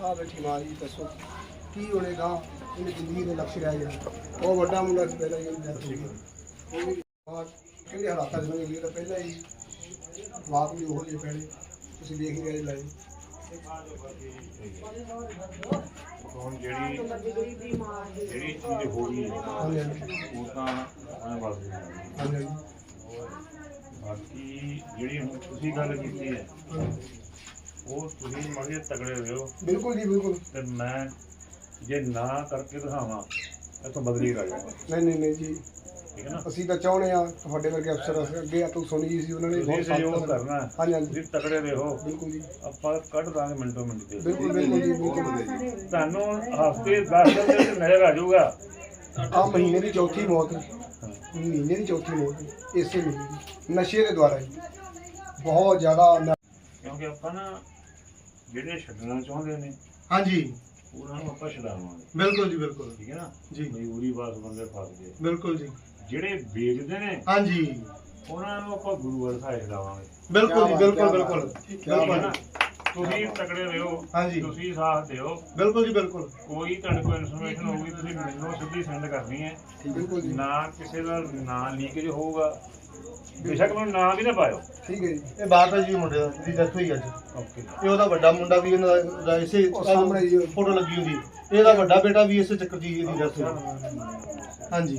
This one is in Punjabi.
ਆ ਬੈਠੀ ਮਾਂ ਜੀ ਦੱਸੋ ਕੀ ਹੋਣੇਗਾ? ਇਹਨੇ ਜ਼ਿੰਦਗੀ ਦੇ ਲਕਸ਼ ਰਹਿ ਜਾਣਾ। ਉਹ ਵੱਡਾ ਮੁੰਡਾ ਸੀ ਪਹਿਲਾਂ ਹੀ death ਹੋ ਗਈ ਉਹ ਵੀ ਬਾਹਰ ਕਿਹੜੇ ਹਾਲਾਤਾਂ ਚ ਹੋਈ ਤਾਂ ਪਹਿਲਾਂ ਹੀ ਵਾਪ ਵੀ ਉਹ ਜਿਹੇ ਪੈਣੇ ਤੁਸੀਂ ਦੇਖ ਹੀ ਰਹੇ ਲਾਈਵ। ਹੁਣ ਜਿਹੜੀ ਜਿਹੜੀ ਚੀਜ਼ ਹੋ ਗਈ ਹੈ, ਹਾਂਜੀ ਹਾਂਜੀ। ਉਹ ਤਾਂ ਆਪਣੇ ਵੱਸ ਦੀ ਨਹੀਂ ਬਾਕੀ ਜਿਹੜੀ ਹੁਣ ਤੁਸੀਂ ਗੱਲ ਕੀਤੀ ਹੈ। ਉਹ ਤੁਸੀਂ ਮਾੜੇ ਤਗੜੇ ਰਹੋ ਬਿਲਕੁਲ ਜੀ ਬਿਲਕੁਲ। ਤੇ ਮੈਂ ਜੇ ਨਾ ਕਰਕੇ ਦਿਖਾਵਾਂ ਇੱਥੋਂ ਬਦਲੀ ਕਰ ਜਾਵਾਂਗਾ ਨਹੀਂ ਨਹੀਂ ਨਹੀਂ ਜੀ। ਠੀਕ ਹੈ ਨਾ? ਅਸੀਂ ਤਾਂ ਚਾਹੁੰਦੇ ਆ ਤੁਹਾਡੇ ਵਰਗੇ ਅਫਸਰ ਅੱਗੇ ਆ ਤੂੰ ਸੁਣੀ ਜੀ ਸੀ ਉਹਨਾਂ ਨੇ ਤੁਸੀਂ ਬਹੁਤ ਸਹਿਯੋਗ ਸਖਤ ਕਰਨਾ ਹਾਂਜੀ ਹਾਂਜੀ। ਤੁਸੀਂ ਤਗੜੇ ਰਹੋ ਬਿਲਕੁਲ ਜੀ। ਆਪਾਂ ਕੱਢ ਦਾਂਗੇ ਮਿੰਟੋ ਮਿੰਟ ਦੇ ਬਿਲਕੁਲ ਬਿਲਕੁਲ ਜੀ ਬਿਲਕੁਲ। ਤੁਹਾਨੂੰ ਹਫ਼ਤੇ 10 ਦਿਨ ਦੇ ਵਿੱਚ ਨਜ਼ਰ ਆ ਜਾਊਗਾ। ਆ ਮਹੀਨੇ ਦੀ ਚੌਥੀ ਮੌਤ। ਹਾਂ। ਮਹੀਨੇ ਦੀ ਚੌਥੀ ਮੌਤ ਇਸੇ ਮਹੀਨੇ ਦੀ ਨਸ਼ੇ ਦੇ ਦੁਆਰਾ ਜੀ ਬਹੁਤ ਜ਼ਿਆਦਾ ਕਿਉਂਕਿ ਆਪਾਂ ਨਾ ਜਿਹੜੇ ਛੱਡਣਾ ਚਾਹੁੰਦੇ ਨੇ ਹਾਂਜੀ। ਉਹਨਾਂ ਨੂੰ ਆਪਾਂ ਛਡਾਵਾਂਗੇ। ਬਿਲਕੁਲ ਜੀ ਬਿਲਕੁਲ। ਠੀਕ ਹੈ ਨਾ? ਜੀ। ਮਜ਼ਦੂਰੀ ਬਾਸ ਬੰਦੇ ਫਸ ਗਏ। ਬਿਲਕੁਲ ਜੀ। ਜਿਹੜੇ ਵੇਚਦੇ ਨੇ ਹਾਂਜੀ। ਉਹਨਾਂ ਨੂੰ ਆਪਾਂ ਗੁਰੂ ਵਾਲ ਸਾਇ ਛਡਾਵਾਂਗੇ। ਬਿਲਕੁਲ ਜੀ ਬਿਲਕੁਲ ਬਿਲਕੁਲ। ਠੀਕ ਹੈ ਨਾ? ਤੁਸੀਂ ਤਕੜੇ ਰਹੋ ਹਾਂਜੀ। ਤੁਸੀਂ ਸਾਥ ਦਿਓ। ਬਿਲਕੁਲ ਜੀ ਬਿਲਕੁਲ। ਕੋਈ ਤੁਹਾਡੇ ਕੋਲ ਇਨਫੋਰਮੇਸ਼ਨ ਹੋਊਗੀ ਤੁਸੀਂ ਮੈਨੂੰ ਸਿੱਧੀ ਸੈਂਡ ਕਰਨੀ ਹੈ। ਬਿਲਕੁਲ ਜੀ। ਨਾ ਕਿਸੇ ਦਾ ਨਾਂ ਲੀਕੇਜ ਹੋਊਗਾ। ਬੇਸ਼ੱਕ ਮੈਨੂੰ ਨਾਂ ਵੀ ਨਾ ਪਾਇਓ। ਠੀਕ ਹੈ ਜੀ। ਇਹ ਬਾਤ ਹੈ ਜੀ ਮੁੰਡੇ ਦਾ ਦੀ ਡੈਥ ਹੋਈ ਅੱਜ। ਓਕੇ ਇਹ ਉਹਦਾ ਵੱਡਾ ਮੁੰਡਾ ਵੀ ਇਹਨਾਂ ਦਾ- ਦਾ ਇਸੇ ਉਹ ਸਾਹਮਣੇ ਜੀ। ਫੋਟੋ ਲੱਗੀ ਹੁੰਦੀ। ਇਹਦਾ ਵੱਡਾ ਬੇਟਾ ਵੀ ਇਸੇ ਚੱਕਰ ਇਹਦੀ ਡੈਥ ਹੋਈ। ਹਾਂਜੀ।